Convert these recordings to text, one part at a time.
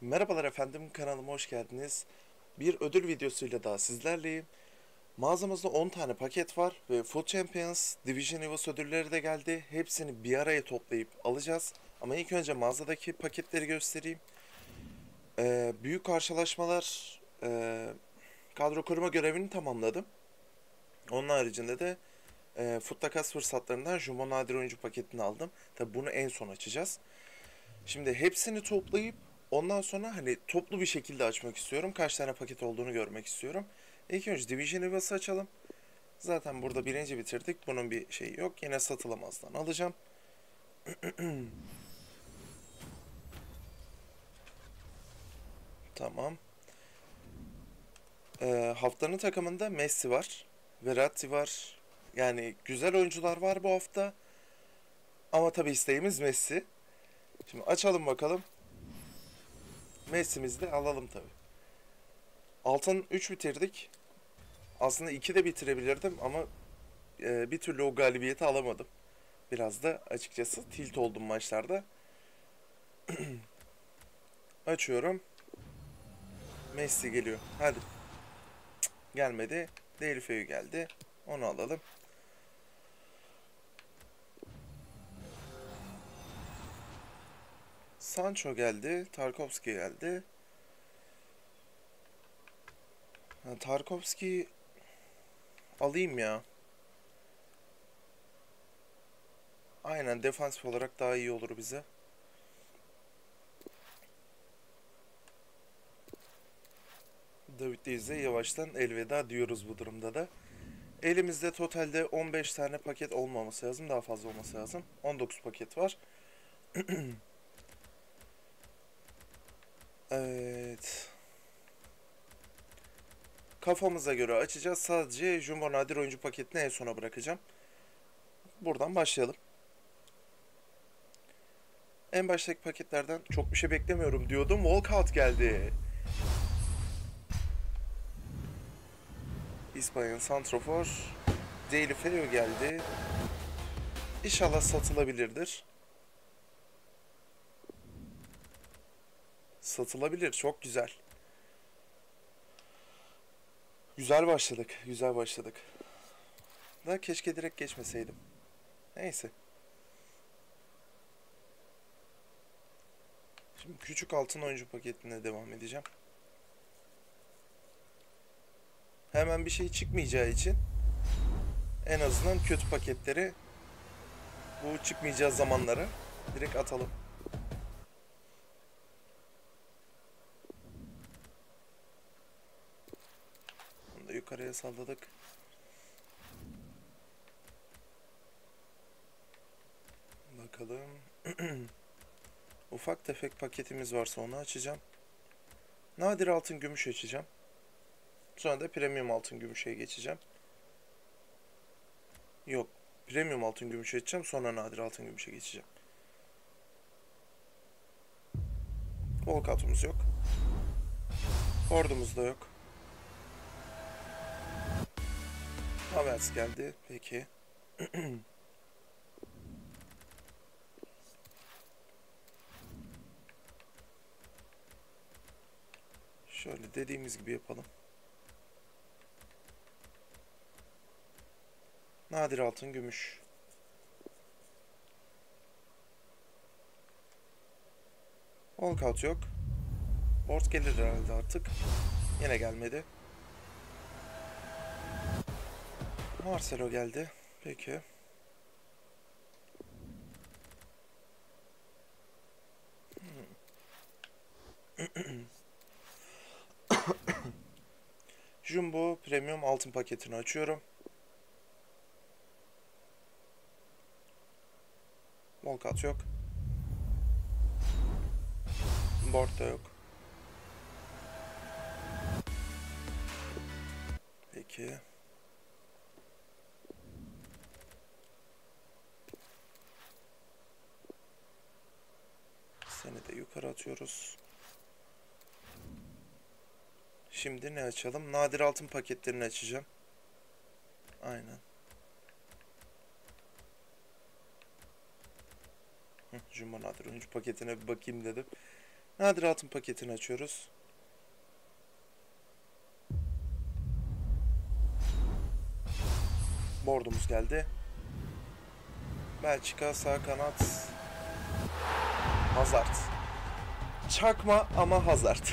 Merhabalar efendim, kanalıma hoş geldiniz. Bir ödül videosuyla daha sizlerleyim. Mağazamızda 10 tane paket var ve Food Champions, Division Evos ödülleri de geldi. Hepsini bir araya toplayıp alacağız. Ama ilk önce mağazadaki paketleri göstereyim. Ee, büyük karşılaşmalar, e, kadro koruma görevini tamamladım. Onun haricinde de e, Food Takas fırsatlarından Jumbo Nadir Oyuncu paketini aldım. Tabi bunu en son açacağız. Şimdi hepsini toplayıp ondan sonra hani toplu bir şekilde açmak istiyorum. Kaç tane paket olduğunu görmek istiyorum. İlk önce Division Evas'ı açalım. Zaten burada birinci bitirdik. Bunun bir şeyi yok. Yine satılamazdan alacağım. tamam. Ee, haftanın takımında Messi var. Verratti var. Yani güzel oyuncular var bu hafta. Ama tabi isteğimiz Messi. Şimdi açalım bakalım. Messi'mizi de alalım tabi. Altın 3 bitirdik. Aslında 2 de bitirebilirdim ama e, bir türlü o galibiyeti alamadım. Biraz da açıkçası tilt oldum maçlarda. Açıyorum. Messi geliyor. Hadi. Cık, gelmedi. Delife'yi geldi. Onu alalım. Sancho geldi. Tarkovski geldi. Ha, Tarkovski alayım ya. Aynen defansif olarak daha iyi olur bize. David Luiz'e yavaştan elveda diyoruz bu durumda da. Elimizde totalde 15 tane paket olmaması lazım. Daha fazla olması lazım. 19 paket var. evet. Kafamıza göre açacağız. Sadece Jumbo Nadir oyuncu paketini en sona bırakacağım. Buradan başlayalım. En baştaki paketlerden çok bir şey beklemiyorum diyordum. Walkout geldi. İspanya Santrofor. Daily Feo geldi. İnşallah satılabilirdir. Satılabilir. Çok güzel. Güzel başladık. Güzel başladık. Da keşke direkt geçmeseydim. Neyse. Şimdi küçük altın oyuncu paketine devam edeceğim. Hemen bir şey çıkmayacağı için en azından kötü paketleri bu çıkmayacağı zamanları direkt atalım. Yukarıya salladık. Bakalım. Ufak tefek paketimiz varsa onu açacağım. Nadir altın gümüş açacağım. Sonra da premium altın gümüşe geçeceğim. Yok. Premium altın gümüşe geçeceğim. Sonra nadir altın gümüşe geçeceğim. Volkatumuz yok. Ordumuz da yok. Havertz geldi. Peki. Şöyle dediğimiz gibi yapalım. Nadir altın gümüş. Walkout yok. Board gelir herhalde artık. Yine gelmedi. Marcelo geldi. Peki. Jumbo Premium altın paketini açıyorum. Volkat yok. Board da yok. Peki. Seni de yukarı atıyoruz. Şimdi ne açalım? Nadir altın paketlerini açacağım. Aynen. Jumbo Nadir 13 paketine bir bakayım dedim. Nadir altın paketini açıyoruz. Bordumuz geldi. Belçika sağ kanat. Hazard. Çakma ama Hazard.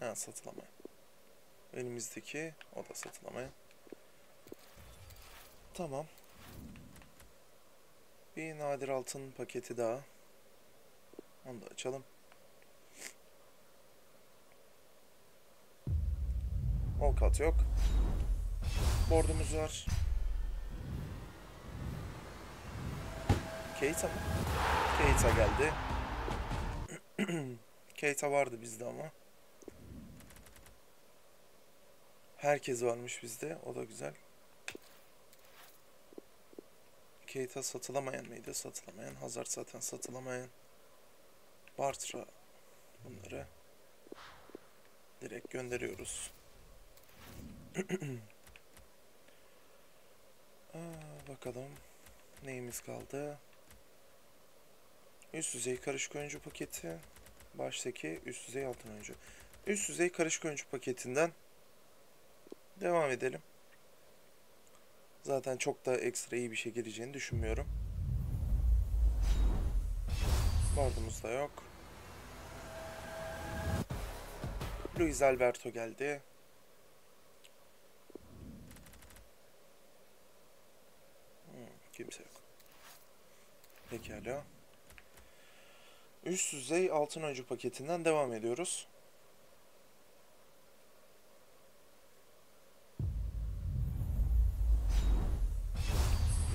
ha satılamayan. Elimizdeki o da satılamayan. Tamam. Bir nadir altın paketi daha. Onu da açalım. Volkat yok. Bordumuz var. Keita mı? Keita geldi. Keita vardı bizde ama. Herkes varmış bizde. O da güzel. Keita satılamayan mıydı? Satılamayan. Hazard zaten satılamayan. Bartra bunları direkt gönderiyoruz. Aa, bakalım neyimiz kaldı? Üst düzey karışık oyuncu paketi. Baştaki üst düzey altın oyuncu. Üst düzey karışık oyuncu paketinden devam edelim. Zaten çok da ekstra iyi bir şey geleceğini düşünmüyorum. Bordumuz da yok. Luis Alberto geldi. Hmm, kimse yok. Pekala. Üst düzey altın oyuncu paketinden devam ediyoruz.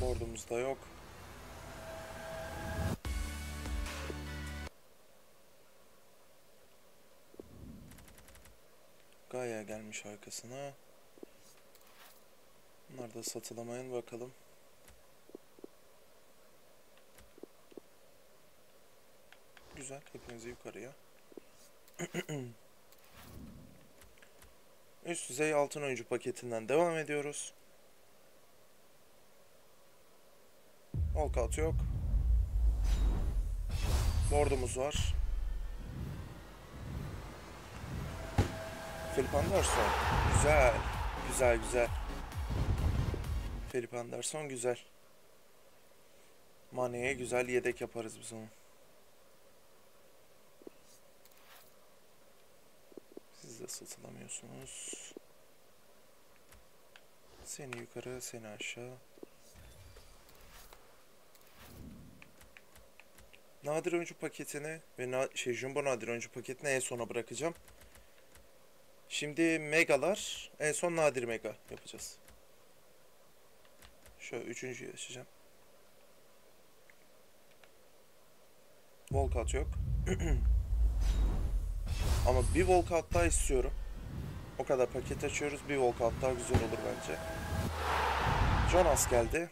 Bordumuz da yok. Gaia gelmiş arkasına. Bunlar da satılamayan bakalım. Güzel. Hepinizi yukarıya. Üst düzey altın oyuncu paketinden devam ediyoruz. Walkout yok. Bordumuz var. Philip Anderson. Güzel. Güzel güzel. Philip Anderson güzel. Mane'ye güzel yedek yaparız biz onu. De satılamıyorsunuz. Seni yukarı, seni aşağı. Nadir oyuncu paketini ve na şey Jumbo nadir oyuncu paketini en sona bırakacağım. Şimdi megalar en son nadir mega yapacağız. Şöyle üçüncüyü açacağım. Walkout yok. Ama bir walkout daha istiyorum. O kadar paket açıyoruz. Bir walkout daha güzel olur bence. Jonas geldi.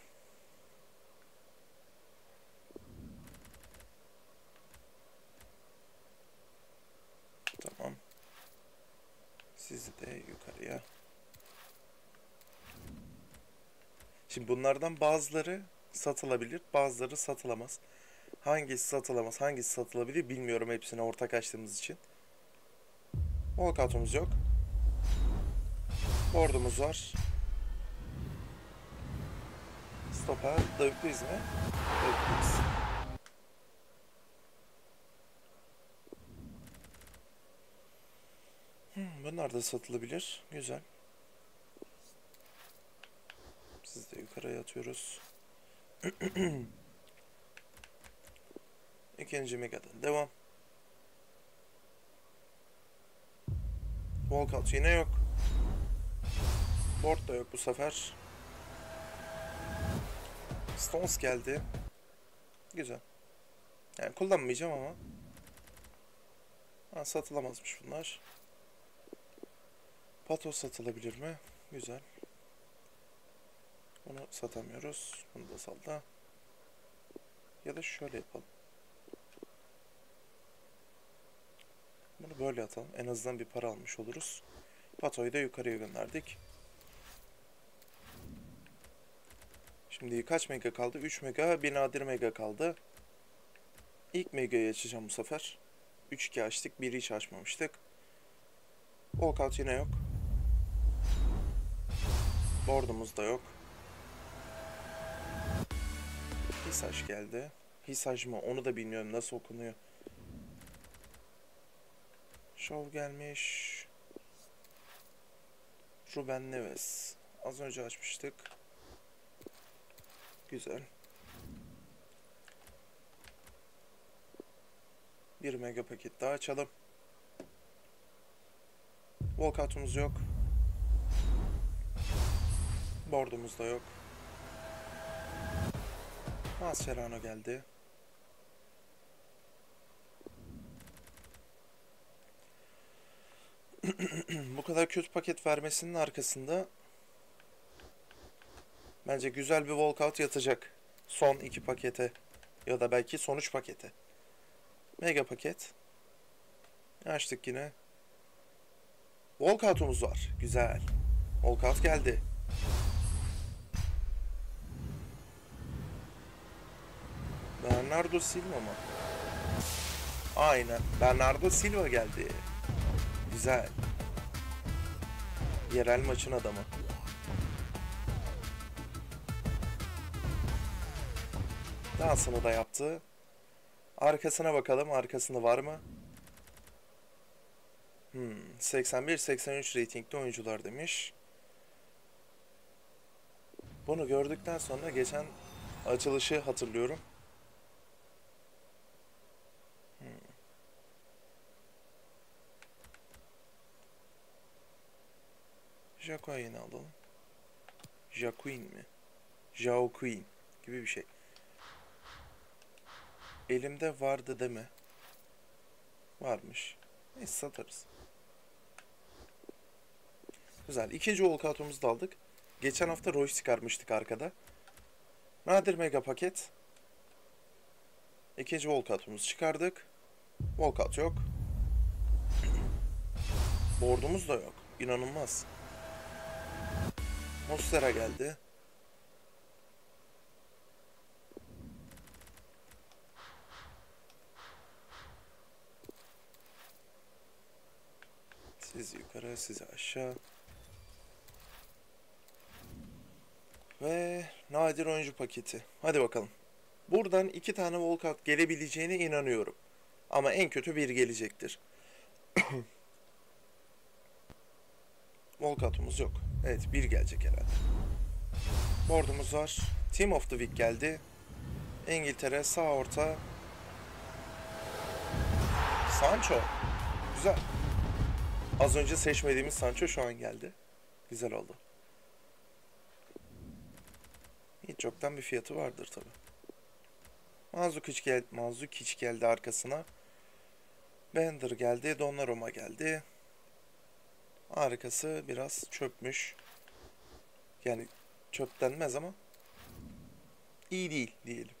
Tamam. Sizi de yukarıya. Şimdi bunlardan bazıları satılabilir, bazıları satılamaz. Hangisi satılamaz, hangisi satılabilir bilmiyorum hepsine ortak açtığımız için. Volkatomuz yok. Bordumuz var. Stoper, David Luiz mi? David Luiz. Hmm, bunlar da satılabilir. Güzel. Siz de yukarıya atıyoruz. İkinci megadan devam. Walkout yine yok. Board da yok bu sefer. Stones geldi. Güzel. Yani kullanmayacağım ama. Ha, satılamazmış bunlar. Patos satılabilir mi? Güzel. Bunu satamıyoruz. Bunu da sal da. Ya da şöyle yapalım. Bunu böyle atalım. En azından bir para almış oluruz. Patoyu da yukarıya gönderdik. Şimdi kaç mega kaldı? 3 mega, bir nadir mega kaldı. İlk megayı açacağım bu sefer. 3-2 açtık, 1'i hiç açmamıştık. Walkout yine yok. Board'umuz da yok. Hisaj geldi. Hisaj mı? Onu da bilmiyorum nasıl okunuyor. Şov gelmiş. Ruben Neves. Az önce açmıştık. Güzel. Bir mega paket daha açalım. Walkout'umuz yok. Board'umuz da yok. Mascherano geldi. Bu kadar kötü paket vermesinin arkasında bence güzel bir walkout yatacak. Son iki pakete ya da belki son üç pakete. Mega paket. Açtık yine. Walkout'umuz var. Güzel. Walkout geldi. Bernardo Silva mı? Aynen. Bernardo Silva geldi. Güzel. Yerel maçın adamı. Dansını da yaptı. Arkasına bakalım. Arkasında var mı? Hmm, 81-83 reytingli oyuncular demiş. Bunu gördükten sonra geçen açılışı hatırlıyorum. Jacqueline alalım. Jacqueline mi? Jao gibi bir şey. Elimde vardı deme. Varmış. Neyse satarız. Güzel. İkinci walkout'umuzu da aldık. Geçen hafta Royce çıkarmıştık arkada. Nadir mega paket. İkinci walkout'umuzu çıkardık. Walkout yok. Board'umuz da yok. İnanılmaz. Monstera geldi. Siz yukarı, siz aşağı. Ve nadir oyuncu paketi. Hadi bakalım. Buradan iki tane walkout gelebileceğine inanıyorum. Ama en kötü bir gelecektir. walkout'umuz yok. Evet bir gelecek herhalde. Board'umuz var. Team of the Week geldi. İngiltere sağ orta. Sancho. Güzel. Az önce seçmediğimiz Sancho şu an geldi. Güzel oldu. Hiç yoktan bir fiyatı vardır tabi. Manzukic geldi, Manzukic geldi arkasına. Bender geldi, Donnarumma geldi. Arkası biraz çökmüş. Yani çöp denmez ama iyi değil diyelim.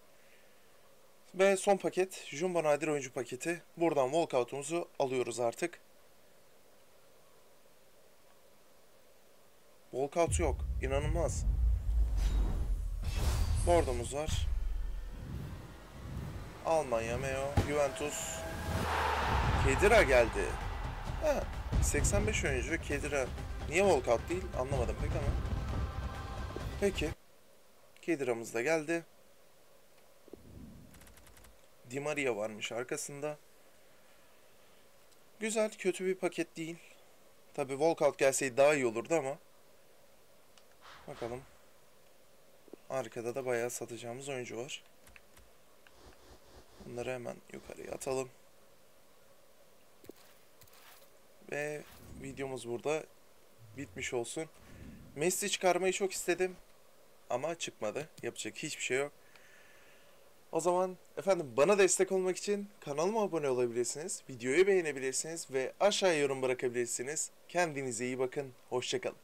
Ve son paket Jumbo Nadir oyuncu paketi. Buradan walkout'umuzu alıyoruz artık. Walkout yok. İnanılmaz. Bordomuz var. Almanya, Meo, Juventus. Kedira geldi. Ha, 85 oyuncu Kedira. Niye walkout değil anlamadım pek ama. Peki. Kedira'mız da geldi. Di Maria varmış arkasında. Güzel, kötü bir paket değil. Tabi walkout gelseydi daha iyi olurdu ama. Bakalım. Arkada da bayağı satacağımız oyuncu var. Bunları hemen yukarıya atalım. Ve videomuz burada bitmiş olsun. Messi çıkarmayı çok istedim. Ama çıkmadı. Yapacak hiçbir şey yok. O zaman efendim bana destek olmak için kanalıma abone olabilirsiniz. Videoyu beğenebilirsiniz ve aşağıya yorum bırakabilirsiniz. Kendinize iyi bakın. Hoşçakalın.